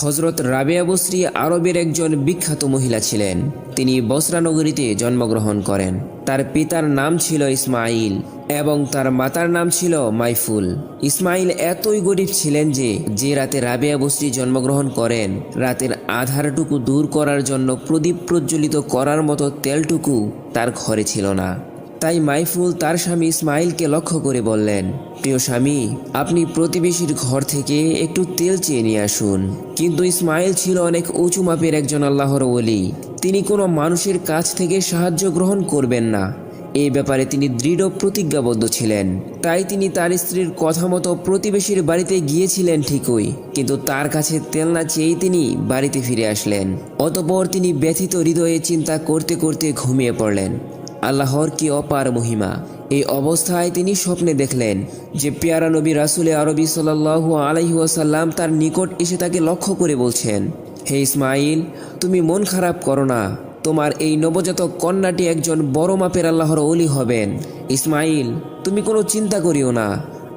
হজরত রাবেয়া বসরি আরবের একজন বিখ্যাত মহিলা ছিলেন। তিনি বসরা নগরীতে জন্মগ্রহণ করেন। তার পিতার নাম ছিল ইসমাইল এবং তার মাতার নাম ছিল মাইফুল। ইসমাইল এতই গরিব ছিলেন যে যে রাতে রাবেয়া বসরি জন্মগ্রহণ করেন, রাতের আধারটুকু দূর করার জন্য প্রদীপ প্রজ্বলিত করার মতো তেলটুকু তার ঘরে ছিল না। তাই মাইফুল তার স্বামী ইসমাইলকে লক্ষ্য করে বললেন প্রিয় স্বামী, আপনি প্রতিবেশীর ঘর থেকে একটু তেল চেয়ে নিয়ে আসুন। কিন্তু ইসমাইল ছিল অনেক উঁচু মাপের একজন আল্লাহর ওলি। তিনি কোনো মানুষের কাছ থেকে সাহায্য গ্রহণ করবেন না। এই ব্যাপারে তিনি দৃঢ় প্রতিজ্ঞাবদ্ধ ছিলেন। তাই তিনি তার স্ত্রীর কথা মতো প্রতিবেশীর বাড়িতে গিয়েছিলেন ঠিকই। কিন্তু তার কাছে তেল না চেয়েই তিনি বাড়িতে ফিরে আসলেন। অতপর তিনি ব্যথিত হৃদয়ে চিন্তা করতে করতে ঘুমিয়ে পড়লেন। আল্লাহর কি অপার মহিমা? এই অবস্থায় তিনি স্বপ্নে দেখলেন যে পেয়ারা নবী রাসুলে আরবি সাল্লাহু আলাইহি ওয়াসাল্লাম তার নিকট এসে তাকে লক্ষ্য করে বলছেন, হে ইসমাইল তুমি মন খারাপ করো না। তোমার এই নবজাতক কন্যাটি একজন বড় মাপের আল্লাহর অলি হবেন। ইসমাইল তুমি কোনো চিন্তা করিও না।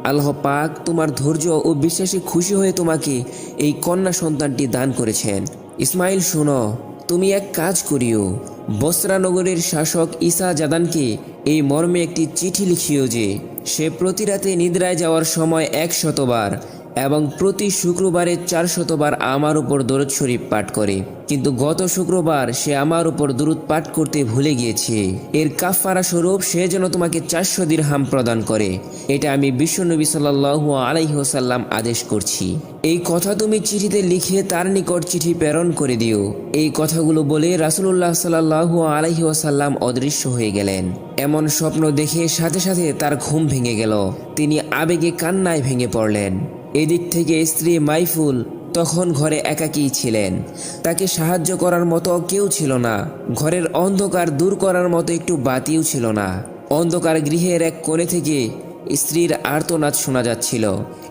আল্লাহ পাক তোমার ধৈর্য ও বিশ্বাসে খুশি হয়ে তোমাকে এই কন্যা সন্তানটি দান করেছেন। ইসমাইল শোনো, তুমি এক কাজ করিও। বসরা নগরের শাসক ঈসা জাদানকে এই মর্মে একটি চিঠি লিখিও যে, সে প্রতি রাতে নিদ্রায় যাওয়ার সময় এক শতবার এবং প্রতি শুক্রবারে চার শতবার আমার উপর দরুদ শরীফ পাঠ করে। কিন্তু গত শুক্রবার সে আমার উপর দরুদ পাঠ করতে ভুলে গিয়েছে। এর কাফারা স্বরূপ সে যেন তোমাকে চারশো দিরহাম প্রদান করে। এটা আমি বিশ্বনবী সাল্লাহু আলাইহসাল্লাম আদেশ করছি। এই কথা তুমি চিঠিতে লিখে তার নিকট চিঠি প্রেরণ করে দিও। এই কথাগুলো বলে রাসুল্লাহ সাল্লাহু আলাইহসাল্লাম অদৃশ্য হয়ে গেলেন। এমন স্বপ্ন দেখে সাথে সাথে তার ঘুম ভেঙে গেল। তিনি আবেগে কান্নায় ভেঙে পড়লেন। এদিক থেকে স্ত্রী মাইফুল তখন ঘরে একাকী ছিলেন। তাকে সাহায্য করার মতো কেউ ছিল না। ঘরের অন্ধকার দূর করার মতো একটু বাতিও ছিল না। অন্ধকার গৃহের এক কোণে থেকে স্ত্রীর আর্তনাদ শোনা যাচ্ছিল।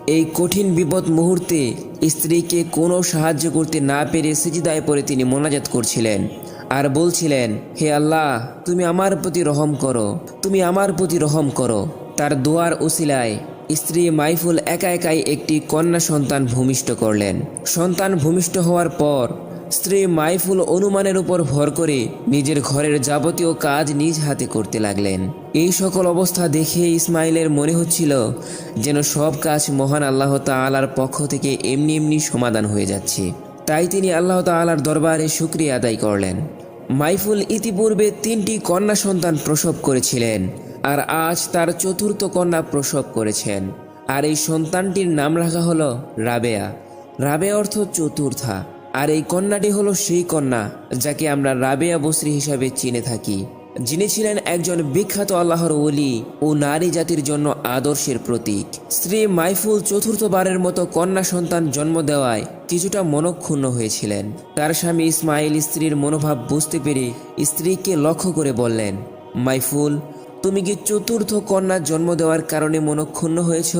এই কঠিন বিপদ মুহূর্তে স্ত্রীকে কোনো সাহায্য করতে না পেরে সিজিদায় পড়ে তিনি মোনাজাত করছিলেন আর বলছিলেন, হে আল্লাহ, তুমি আমার প্রতি রহম করো, তুমি আমার প্রতি রহম করো। তার দোয়ার ওসিলায় স্ত্রী মাইফুল একা একাই একটি কন্যা সন্তান ভূমিষ্ঠ করলেন। সন্তান ভূমিষ্ঠ হওয়ার পর স্ত্রী মাইফুল অনুমানের উপর ভর করে নিজের ঘরের যাবতীয় কাজ নিজ হাতে করতে লাগলেন। এই সকল অবস্থা দেখে ইসমাইলের মনে হচ্ছিল যেন সব কাজ মহান আল্লাহ তাআলার পক্ষ থেকে এমনি এমনি সমাধান হয়ে যাচ্ছে। তাই তিনি আল্লাহ তাআলার দরবারে শুক্রিয়া আদায় করলেন। মাইফুল ইতিপূর্বে তিনটি কন্যা সন্তান প্রসব করেছিলেন আর আজ তার চতুর্থ কন্যা প্রসব করেছেন। আর এই সন্তানটির নাম রাখা হলো রাবেয়া। রাবে অর্থ চতুর্থা। আর এই কন্যাটি হলো সেই কন্যা যাকে আমরা রাবেয়া বসরি হিসাবে চিনে থাকি। যিনি ছিলেন একজন বিখ্যাত আল্লাহর ওলি ও নারী জাতির জন্য আদর্শের প্রতীক। স্ত্রী মাইফুল চতুর্থবারের মতো কন্যা সন্তান জন্ম দেওয়ায় কিছুটা মনক্ষুণ্ণ হয়েছিলেন। তার স্বামী ইসমাইল স্ত্রীর মনোভাব বুঝতে পেরে স্ত্রীকে লক্ষ্য করে বললেন, মাইফুল, তুমি কি চতুর্থ কন্যা জন্ম দেওয়ার কারণে মনক্ষুণ্ণ হয়েছ?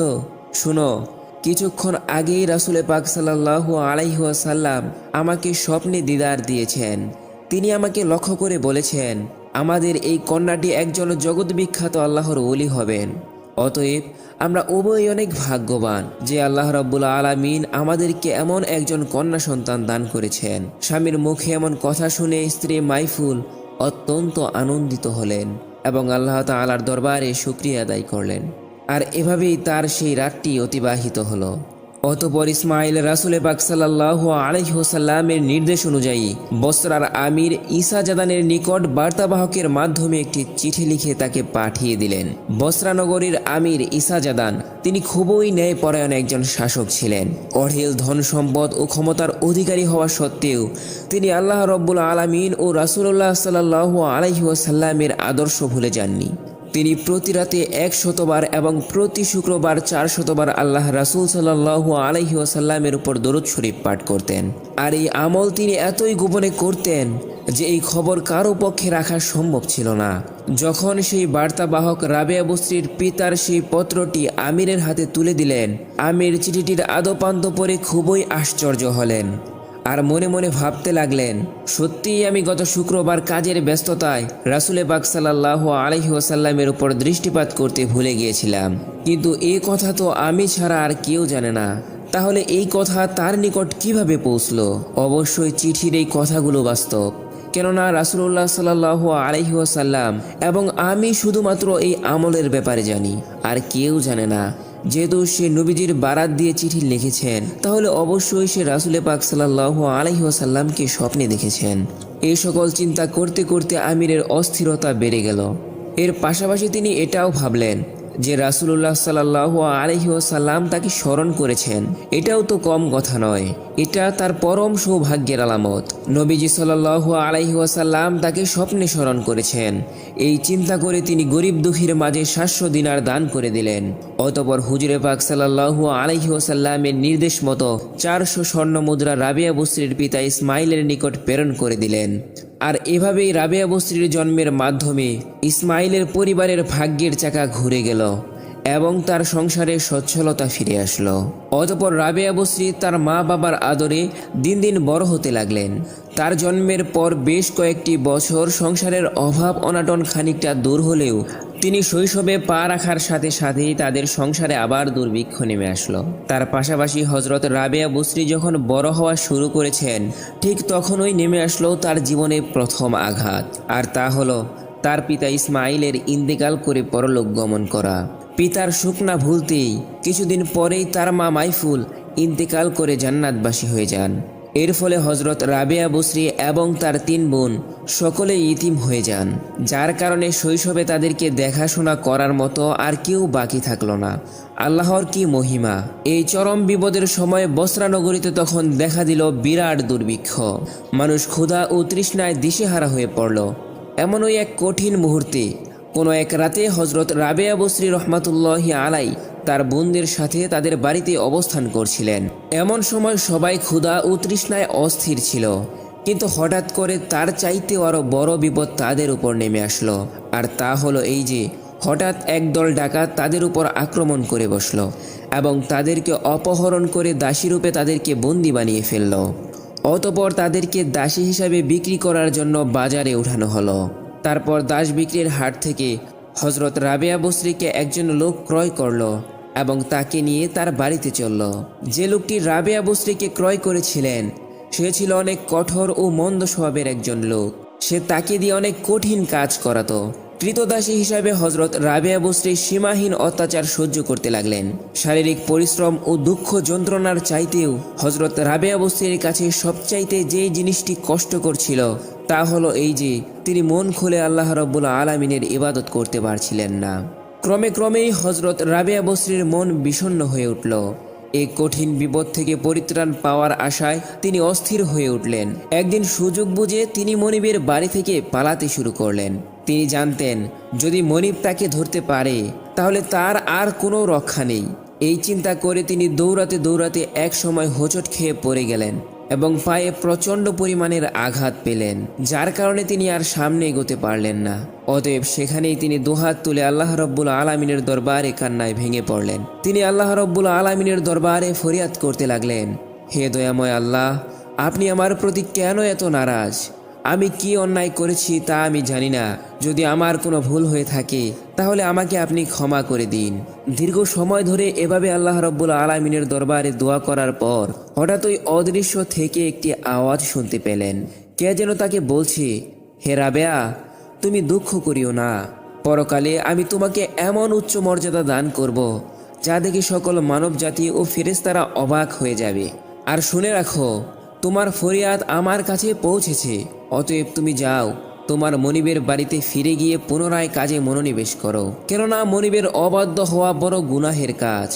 শুনো কিছুক্ষণ আগেই রাসুলে পাক সাল্লাহ আলাইহাসাল্লাম আমাকে স্বপ্নে দিদার দিয়েছেন। তিনি আমাকে লক্ষ্য করে বলেছেন, আমাদের এই কন্যাটি একজন জগৎ বিখ্যাত আল্লাহর ওলি হবেন। অতএব আমরা উভয় অনেক ভাগ্যবান যে আল্লাহ রব্বুল আলামিন আমাদেরকে এমন একজন কন্যা সন্তান দান করেছেন। স্বামীর মুখে এমন কথা শুনে স্ত্রী মাইফুল অত্যন্ত আনন্দিত হলেন এবং আল্লাহ তাআলার দরবারে শুক্রিয়া আদায় করলেন। আর এভাবেই তার সেই রাতটি অতিবাহিত হলো। অতপর ইসমাইল রাসুলে পাক সাল্লাহ আলহিহসাল্লামের নির্দেশ অনুযায়ী বসরার আমির ঈসা জাদানের নিকট বার্তাবাহকের মাধ্যমে একটি চিঠি লিখে তাকে পাঠিয়ে দিলেন। বসরা নগরীর আমির ঈসা জাদান, তিনি খুবই ন্যায়পরায়ণ একজন শাসক ছিলেন। অঢেল ধন সম্পদ ও ক্ষমতার অধিকারী হওয়া সত্ত্বেও তিনি আল্লাহ রব্বুল আলমিন ও রাসুল্লাহ সাল্লাহ আলহিউসাল্লামের আদর্শ ভুলে যাননি। তিনি প্রতি রাতে এক শতবার এবং প্রতি শুক্রবার চার শতবার আল্লাহ রাসুল সাল্লাহ আলহি ওসাল্লামের উপর দরুদ শরীফ পাঠ করতেন। আর এই আমল তিনি এতই গোপনে করতেন যে এই খবর কারও পক্ষে রাখা সম্ভব ছিল না। যখন সেই বার্তাবাহক রাবেয়া বস্ত্রীর পিতার সেই পত্রটি আমিরের হাতে তুলে দিলেন, আমির চিঠিটির আদপান্ত পরে খুবই আশ্চর্য হলেন। আর মনে মনে ভাবতে লাগলেন, সত্যিই আমি গত শুক্রবার কাজের ব্যস্ততায় রাসুলে পাক সাল্লাহ আলহি ওসাল্লামের উপর দৃষ্টিপাত করতে ভুলে গিয়েছিলাম। কিন্তু এ কথা তো আমি ছাড়া আর কেউ জানে না। তাহলে এই কথা তার নিকট কীভাবে পৌঁছলো? অবশ্যই চিঠির এই কথাগুলো বাস্তব। কেননা রাসুল্লাহ সাল্লাহ আলহিহাসাল্লাম এবং আমি শুধুমাত্র এই আমলের ব্যাপারে জানি, আর কেউ জানে না যেহেতু সে নবীজির বারাত দিয়ে চিঠি লিখেছেন, তাহলে অবশ্যই সে রাসুলে পাক সাল্লাহ আলহিহাসাল্লামকে স্বপ্নে দেখেছেন। এই সকল চিন্তা করতে করতে আমিরের অস্থিরতা বেড়ে গেল। এর পাশাপাশি তিনি এটাও ভাবলেন যে রাসুল্লাহ সাল্লাহ আলহিহাসাল্লাম তাকে স্মরণ করেছেন। এটাও তো কম কথা নয়। এটা তার পরম সৌভাগ্যের আলামত। নবীজি সাল্লাহ আলহিহাসাল্লাম তাকে স্বপ্নে স্মরণ করেছেন। এই চিন্তা করে তিনি গরিব দুঃখীর মাঝে সাতশো দিনার দান করে দিলেন। অতপর হুজুরে পাক সাল্লাহ আলহিহাসাল্লামের নির্দেশ মতো চারশো স্বর্ণ মুদ্রা রাবিয়া বস্ত্রীর পিতা ইসমাইলের নিকট প্রেরণ করে দিলেন। আর এভাবেই রাবেয়া বস্ত্রীর জন্মের মাধ্যমে ইসমাইলের পরিবারের ভাগ্যের চাকা ঘুরে গেল এবং তার সংসারে সচ্ছলতা ফিরে আসলো। অতপর রাবেয়া বস্ত্রী তার মা বাবার আদরে দিন দিন বড় হতে লাগলেন। তার জন্মের পর বেশ কয়েকটি বছর সংসারের অভাব অনাটন খানিকটা দূর হলেও তিনি শৈশবে পা রাখার সাথে সাথেই তাদের সংসারে আবার দুর্ভিক্ষ নেমে আসলো। তার পাশাপাশি হজরত রাবেয়া বস্রি যখন বড় হওয়া শুরু করেছেন, ঠিক তখনই নেমে আসলো তার জীবনে প্রথম আঘাত। আর তা হলো, তার পিতা ইসমাইলের ইন্তেকাল করে পরলোক গমন করা। পিতার সুখ না ভুলতেই কিছুদিন পরেই তার মা মাইফুল ইন্তেকাল করে জান্নাতবাসী হয়ে যান। এর ফলে হজরত রাবেয়া বসরি এবং তার তিন বোন সকলে ইতিম হয়ে যান, যার কারণে শৈশবে তাদেরকে দেখাশোনা করার মতো আর কেউ বাকি থাকল না। আল্লাহর কি মহিমা? এই চরম বিপদের সময় বসরা নগরীতে তখন দেখা দিল বিরাট দুর্ভিক্ষ। মানুষ ক্ষুধা ও তৃষ্ণায় দিশেহারা হয়ে পড়ল। এমনই এক কঠিন মুহূর্তে কোনো এক রাতে হজরত রাবেয়া বসরি রহমাতুল্লাহি আলাই তার বোনদের সাথে তাদের বাড়িতে অবস্থান করছিলেন। এমন সময় সবাই ক্ষুধা ও তৃষ্ণায় অস্থির ছিল। কিন্তু হঠাৎ করে তার চাইতেও আরও বড় বিপদ তাদের উপর নেমে আসলো। আর তা হলো এই যে, হঠাৎ একদল ডাকাত তাদের উপর আক্রমণ করে বসল এবং তাদেরকে অপহরণ করে দাসীরূপে তাদেরকে বন্দি বানিয়ে ফেলল। অতপর তাদেরকে দাসী হিসাবে বিক্রি করার জন্য বাজারে উঠানো হলো। তারপর দাস বিক্রির হাট থেকে হজরত রাবেয়া বসরিকে একজন লোক ক্রয় করল। এবং তাকে নিয়ে তার বাড়িতে চলল। যে লোকটি রাবেয়া বসরিকে ক্রয় করেছিলেন, সে ছিল অনেক কঠোর ও মন্দ স্বভাবের একজন লোক। সে তাকে দিয়ে অনেক কঠিন কাজ করাতো। কৃতদাসী হিসাবে হজরত রাবেয়া বসরি সীমাহীন অত্যাচার সহ্য করতে লাগলেন। শারীরিক পরিশ্রম ও দুঃখ যন্ত্রণার চাইতেও হজরত রাবেয়া বস্তির কাছে সবচাইতে যে জিনিসটি কষ্ট করছিল তা হলো এই যে, তিনি মন খুলে আল্লাহ রব্বুল আলমিনের ইবাদত করতে পারছিলেন না। ক্রমে ক্রমেই হজরত রাবেয়া বসরির মন বিষণ্ণ হয়ে উঠল। এই কঠিন বিপদ থেকে পরিত্রাণ পাওয়ার আশায় তিনি অস্থির হয়ে উঠলেন। একদিন সুযোগ বুঝে তিনি মনিবের বাড়ি থেকে পালাতে শুরু করলেন। তিনি জানতেন, যদি মনিব তাকে ধরতে পারে, তাহলে তার আর কোনো রক্ষা নেই। এই চিন্তা করে তিনি দৌড়াতে দৌড়াতে এক সময় হোঁচট খেয়ে পড়ে গেলেন। এবং পায়ে প্রচণ্ড পরিমাণের আঘাত পেলেন, যার কারণে তিনি আর সামনে এগোতে পারলেন না। অতএব সেখানেই তিনি দুহাত তুলে আল্লাহ রব্বুল আলমিনের দরবারে কান্নায় ভেঙে পড়লেন। তিনি আল্লাহ রব্বুল আলমিনের দরবারে ফরিয়াদ করতে লাগলেন, হে দয়াময় আল্লাহ, আপনি আমার প্রতি কেন এত নারাজ? আমি কি অন্যায় করেছি তা আমি জানি না। যদি আমার কোনো ভুল হয়ে থাকে, তাহলে আমাকে আপনি ক্ষমা করে দিন। দীর্ঘ সময় ধরে এভাবে আল্লাহ রব্বুল আলমিনের দরবারে দোয়া করার পর হঠাৎ ওই অদৃশ্য থেকে একটি আওয়াজ শুনতে পেলেন। কে যেন তাকে বলছে, হে রাবেয়া, তুমি দুঃখ করিও না। পরকালে আমি তোমাকে এমন উচ্চ মর্যাদা দান করব, যা দেখে সকল মানব জাতি ও ফেরেস্তারা অবাক হয়ে যাবে। আর শুনে রাখো তোমার ফরিয়াদ আমার কাছে পৌঁছেছে, অতএব তুমি যাও, তোমার মনিবের বাড়িতে ফিরে গিয়ে পুনরায় কাজে মনোনিবেশ করো। কেননা মনিবের অবাধ্য হওয়া বড় গুনাহের কাজ।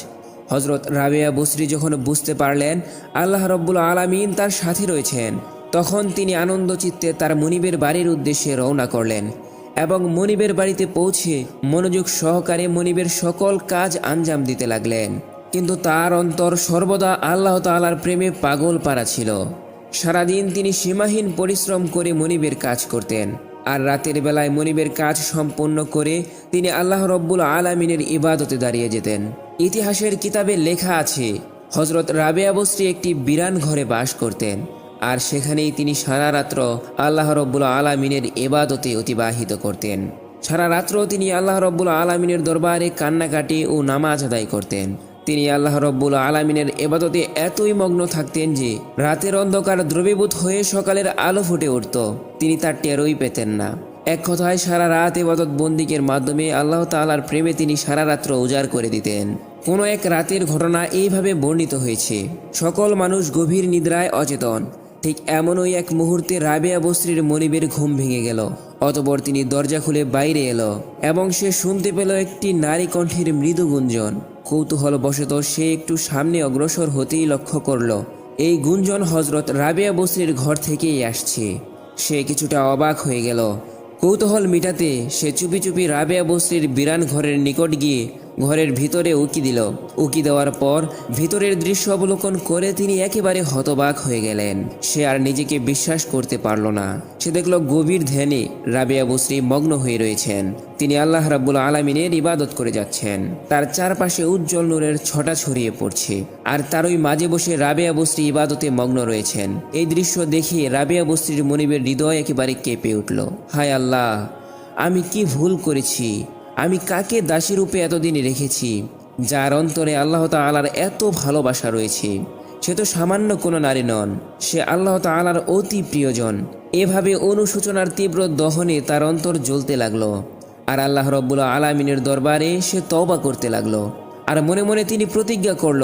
হজরত রাবেয়া বসরি যখন বুঝতে পারলেন আল্লাহ রব্বুল আলমিন তার সাথে রয়েছেন, তখন তিনি আনন্দ চিত্তে তার মনিবের বাড়ির উদ্দেশ্যে রওনা করলেন এবং মনিবের বাড়িতে পৌঁছে মনোযোগ সহকারে মনিবের সকল কাজ আঞ্জাম দিতে লাগলেন। কিন্তু তার অন্তর সর্বদা আল্লাহ তালার প্রেমে পাগল পারা ছিল। সারাদিন তিনি সীমাহীন পরিশ্রম করে মনিবের কাজ করতেন। আর রাতের বেলায় মনিবের কাজ সম্পন্ন করে তিনি আল্লাহ রব্বুল আলমিনের ইবাদতে দাঁড়িয়ে যেতেন। ইতিহাসের কিতাবে লেখা আছে হজরত রাবেয়া বস্রি একটি বিরান ঘরে বাস করতেন। আর সেখানেই তিনি সারা রাত্র আল্লাহ রব্বুল আলমিনের ইবাদতে অতিবাহিত করতেন। সারা রাত্র তিনি আল্লাহ রব্বুল আলমিনের দরবারে কান্নাকাটি ও নামাজ আদায় করতেন। তিনি আল্লাহ রব্বুল আলমিনের এবাদতে এতই মগ্ন থাকতেন যে রাতের অন্ধকার দ্রবীভূত হয়ে সকালের আলো ফুটে উঠত। তিনি তার টেরই পেতেন না। এক কথায় সারা রাত এবাদত বন্দিকের মাধ্যমে আল্লাহ তাআলার প্রেমে তিনি সারা রাত্র উজাড় করে দিতেন। কোনো এক রাতের ঘটনা এইভাবে বর্ণিত হয়েছে। সকল মানুষ গভীর নিদ্রায় অচেতন। ঠিক এমনই এক মুহূর্তে রাবেয়া বস্ত্রীর মনিবের ঘুম ভেঙে গেল। অতপর তিনি দরজা খুলে বাইরে এলো এবং সে শুনতে পেল একটি নারী কণ্ঠের মৃদু গুঞ্জন। কৌতূহল বশত সে একটু সামনে অগ্রসর হতেই লক্ষ্য করল, এই গুঞ্জন হজরত রাবেয়া বসরির ঘর থেকেই আসছে। সে কিছুটা অবাক হয়ে গেল। কৌতূহল মিটাতে সে চুপি চুপি রাবেয়া বসরির বিরান ঘরের নিকট গিয়ে ঘরের ভিতরে উকি দিল। উকি দেওয়ার পর ভিতরের দৃশ্য অবলোকন করে তিনি একেবারে হতবাক হয়ে গেলেন। সে আর নিজেকে বিশ্বাস করতে পারল না। সে দেখল গভীর ধ্যানে রাবেয়া বস্রী মগ্ন হয়ে রয়েছেন। তিনি আল্লাহ রাব্বুল আলমিনের ইবাদত করে যাচ্ছেন। তার চারপাশে উজ্জ্বল নূরের ছটা ছড়িয়ে পড়ছে। আর তারই মাঝে বসে রাবেয়া বস্রী ইবাদতে মগ্ন রয়েছেন। এই দৃশ্য দেখে রাবেয়া বস্রীর মনিবের হৃদয় একেবারে কেঁপে উঠল। হায় আল্লাহ, আমি কি ভুল করেছি? আমি কাকে দাসী রূপে এতদিন রেখেছি, যার অন্তরে আল্লাহ তাআলার এত ভালোবাসা রয়েছে? সে তো সামান্য কোনো নারী নন, সে আল্লাহ তাআলার অতি প্রিয়জন। এভাবে অনুশোচনার তীব্র দহনে তার অন্তর জ্বলতে লাগল, আর আল্লাহ রব্বুল আলামিনের দরবারে সে তওবা করতে লাগল। আর মনে মনে তিনি প্রতিজ্ঞা করল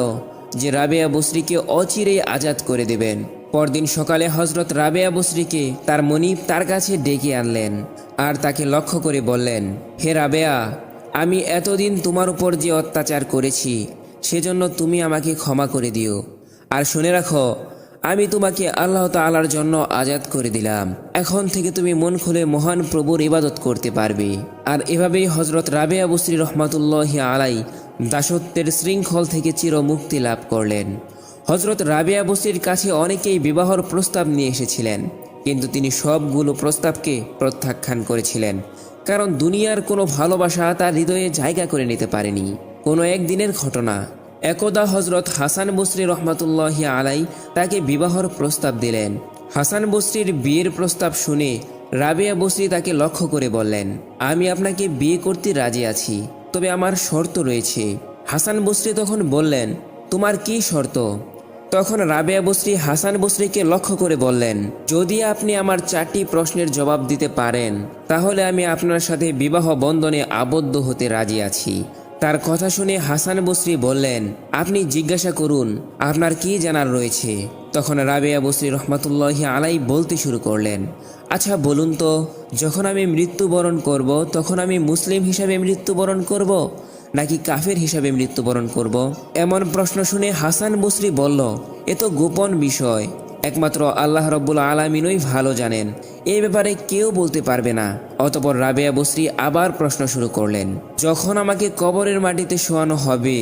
যে রাবেয়া বসরিকে অচিরেই আজাদ করে দেবেন। পরদিন সকালে হজরত রাবেয়া বসরিকে তার মনিব তার কাছে ডেকে আনলেন আর তাকে লক্ষ্য করে বললেন, হে রাবেয়া, আমি এতদিন তোমার উপর যে অত্যাচার করেছি, সেজন্য তুমি আমাকে ক্ষমা করে দিও। আর শুনে রাখো, আমি তোমাকে আল্লাহ তাআলার জন্য আজাদ করে দিলাম। এখন থেকে তুমি মন খুলে মহান প্রভুর ইবাদত করতে পারবে। আর এভাবেই হজরত রাবেয়া বসরি রহমাতুল্লাহ আলাই দাসত্বের শৃঙ্খল থেকে চির মুক্তি লাভ করলেন। হজরত রাবেয়া বসরির কাছে অনেকেই বিবাহর প্রস্তাব নিয়ে এসেছিলেন, কিন্তু তিনি সবগুলো প্রস্তাবকে প্রত্যাখ্যান করেছিলেন, কারণ দুনিয়ার কোনো ভালোবাসা তার হৃদয়ে জায়গা করে নিতে পারেনি। কোনো একদিনের ঘটনা, একদা হজরত হাসান বসরি রহমাতুল্লাহ আলাই তাকে বিবাহর প্রস্তাব দিলেন। হাসান বসরির বিয়ের প্রস্তাব শুনে রাবেয়া বসরি তাকে লক্ষ্য করে বললেন, আমি আপনাকে বিয়ে করতে রাজি আছি, তবে আমার শর্ত রয়েছে। হাসান বসরি তখন বললেন, তোমার কি শর্ত? তখন রাবেয়া বসরি, হাসান বসরিকে লক্ষ্য করে বললেন, যদি আপনি আমার চারটি প্রশ্নের জবাব দিতে পারেন, তাহলে আমি আপনার সাথে বিবাহ বন্ধনে আবদ্ধ হতে রাজি আছি। তার কথা শুনে হাসান বসরি বললেন, আপনি জিজ্ঞাসা করুন, আপনার কি জানার রয়েছে? তখন রাবেয়া বসরি রহমাতুল্লাহ আলাই বলতে শুরু করলেন আচ্ছা বলুন তো, যখন আমি মৃত্যুবরণ করব, তখন আমি মুসলিম হিসাবে মৃত্যুবরণ করব? নাকি কাফের হিসাবে মৃত্যুবরণ করব? এমন প্রশ্ন শুনে হাসান বসরি বলল, এ তো গোপন বিষয়। একমাত্র আল্লাহ রব্বুল আলমিনই ভালো জানেন। এই ব্যাপারে কেউ বলতে পারবে না। অতপর রাবেয়া বসরি আবার প্রশ্ন শুরু করলেন, যখন আমাকে কবরের মাটিতে শোয়ানো হবে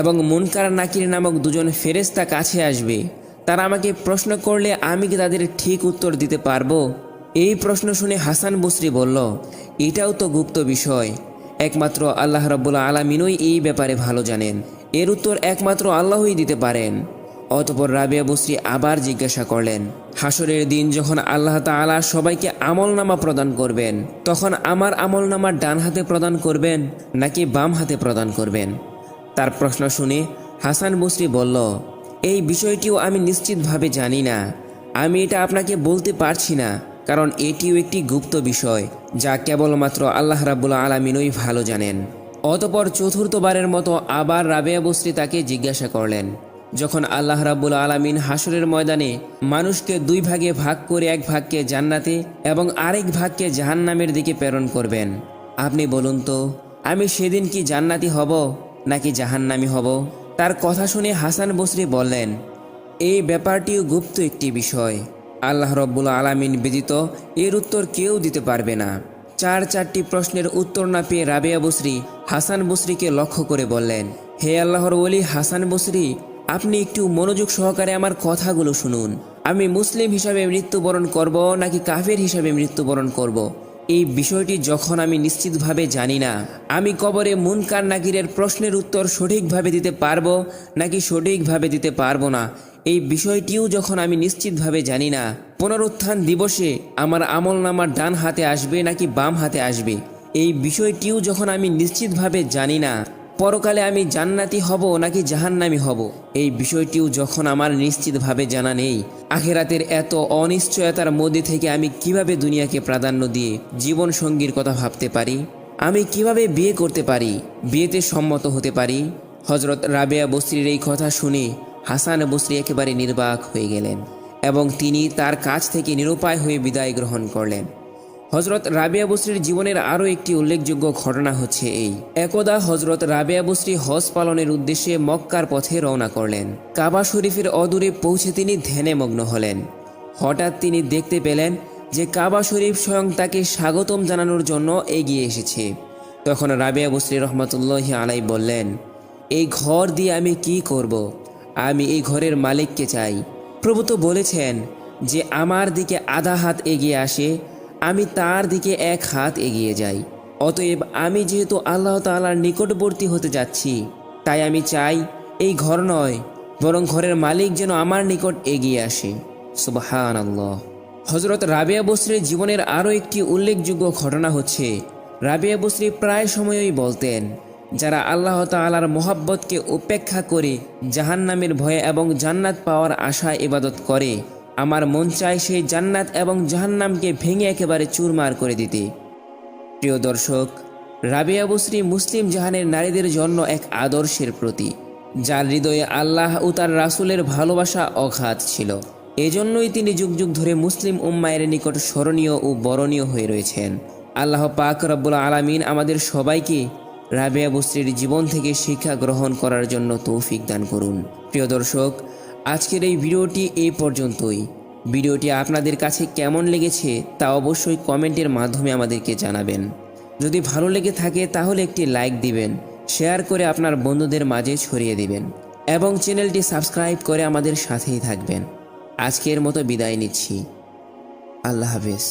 এবং মুনকার নাকির নামক দুজন ফেরেস্তা কাছে আসবে, তারা আমাকে প্রশ্ন করলে আমি কি তাদের ঠিক উত্তর দিতে পারব? এই প্রশ্ন শুনে হাসান বসরি বলল, এটাও তো গুপ্ত বিষয়। একমাত্র আল্লাহ রব্বুল আলমিনই এই ব্যাপারে ভালো জানেন। এর উত্তর একমাত্র আল্লাহই দিতে পারেন। অতপর রাবিয়া বসরি আবার জিজ্ঞাসা করলেন হাসরের দিন যখন আল্লাহ তাআলা সবাইকে আমলনামা প্রদান করবেন, তখন আমার আমলনামা ডান হাতে প্রদান করবেন নাকি বাম হাতে প্রদান করবেন? তার প্রশ্ন শুনে হাসান বসরি বলল, এই বিষয়টিও আমি নিশ্চিতভাবে জানি না। আমি এটা আপনাকে বলতে পারছি না। কারণ এটিও একটি গুপ্ত বিষয়, যা কেবলমাত্র আল্লাহ রাবুল আলমিনই ভালো জানেন। অতপর চতুর্থবারের মতো আবার রাবেয়া বসরি তাকে জিজ্ঞাসা করলেন, যখন আল্লাহ রাব্বুল আলামিন হাসরের ময়দানে মানুষকে দুই ভাগে ভাগ করে এক ভাগকে জান্নাতে এবং আরেক ভাগকে জাহান্নামের দিকে প্রেরণ করবেন। আপনি বলুন তো, আমি সেদিন কি জান্নাতি হব, নাকি জাহান্নামি হব? তার কথা শুনে হাসান বসরি বললেন, এই ব্যাপারটিও গুপ্ত একটি বিষয়। আল্লাহ রব্বুল আলামিন ব্যতীত এর উত্তর কেউ দিতে পারবে না চার চারটি প্রশ্নের উত্তর না পেয়ে রাবেয়া বসরি হাসান বসরিকে লক্ষ্য করে বললেন, হে আল্লাহর ওলি হাসান বসরি, আপনি একটু মনোযোগ সহকারে আমার কথাগুলো শুনুন আমি মুসলিম হিসাবে মৃত্যুবরণ করব নাকি কাফের হিসাবে মৃত্যুবরণ করব। এই বিষয়টি যখন আমি নিশ্চিতভাবে জানি না, আমি কবরে মুনকার নাকিরের প্রশ্নের উত্তর সঠিকভাবে দিতে পারব নাকি সঠিকভাবে দিতে পারব না এই বিষয়টিও যখন আমি নিশ্চিতভাবে জানি না, পুনরুত্থান দিবসে আমার আমল নামার ডান হাতে আসবে নাকি বাম হাতে আসবে? এই বিষয়টিও যখন আমি নিশ্চিতভাবে জানি না, পরকালে আমি জান্নাতি হব নাকি জাহান্নামি হব? এই বিষয়টিও যখন আমার নিশ্চিতভাবে জানা নেই, আখেরাতের এত অনিশ্চয়তার মধ্যে থেকে আমি কীভাবে দুনিয়াকে প্রাধান্য দিয়ে জীবন সঙ্গীর কথা ভাবতে পারি? আমি কীভাবে বিয়ে করতে পারি? বিয়েতে সম্মত হতে পারি? হজরত রাবেয়া বস্রির এই কথা শুনে হাসান বস্রি একেবারে নির্বাক হয়ে গেলেন এবং তিনি তার কাছ থেকে নিরুপায় হয়ে বিদায় গ্রহণ করলেন। হজরত রাবিয়া বসরির জীবনের আরও একটি উল্লেখযোগ্য ঘটনা হচ্ছে এই। একদা হজরত রাবিয়া বসরি হজ পালনের উদ্দেশ্যে মক্কার পথে রওনা করলেন। কাবা শরীফের অদূরে পৌঁছে তিনি ধ্যানে মগ্ন হলেন। হঠাৎ তিনি দেখতে পেলেন যে কাবা শরীফ স্বয়ং তাকে স্বাগতম জানানোর জন্য এগিয়ে এসেছে। তখন রাবিয়া বসরি রহমতুল্লাহ আলাই বললেন, এই ঘর দিয়ে আমি কি করব। আমি এই ঘরের মালিককে চাই। প্রভু তো বলেছেন যে, আমার দিকে আধা হাত এগিয়ে আসে, আমি তার দিকে এক হাত এগিয়ে যাই। অতএব আমি যেহেতু আল্লাহ তাআলার নিকটবর্তী হতে যাচ্ছি, তাই আমি চাই এই ঘর নয়, বরং ঘরের মালিক যেন আমার নিকট এগিয়ে আসে। সুবাহান আল্লাহ হজরত রাবিয়া বসরির জীবনের আরও একটি উল্লেখযোগ্য ঘটনা হচ্ছে, রাবিয়া বসরি প্রায় সময়ই বলতেন যারা আল্লাহ তাআলার মোহাব্বতকে উপেক্ষা করে জাহান্নামের ভয়ে এবং জান্নাত পাওয়ার আশায় ইবাদত করে, আমার মন চায় সেই জান্নাত এবং জাহান্নামকে ভেঙে একেবারে চুরমার করে দিতে। প্রিয় দর্শক রাবিয়া বসরি মুসলিম জাহানের নারীদের জন্য এক আদর্শের প্রতি, যার হৃদয়ে আল্লাহ ও তার রাসুলের ভালোবাসা অঘাত ছিল। এজন্যই তিনি যুগ যুগ ধরে মুসলিম উম্মায়ের নিকট স্মরণীয় ও বরণীয় হয়ে রয়েছেন। আল্লাহ পাক রব্বুল আলামিন আমাদের সবাইকে রাবিয়া বস্ত্রীর জীবন থেকে শিক্ষা গ্রহণ করার জন্য তৌফিক দান করুন। প্রিয় দর্শক, আজকের এই ভিডিওটি এই পর্যন্তই। ভিডিওটি আপনাদের কাছে কেমন লেগেছে তা অবশ্যই কমেন্টের মাধ্যমে আমাদেরকে জানাবেন। যদি ভালো লেগে থাকে তাহলে একটি লাইক দিবেন, শেয়ার করে আপনার বন্ধুদের মাঝে ছড়িয়ে দিবেন এবং চ্যানেলটি সাবস্ক্রাইব করে আমাদের সাথেই থাকবেন। আজকের মতো বিদায় নিচ্ছি। আল্লাহ হাফেজ।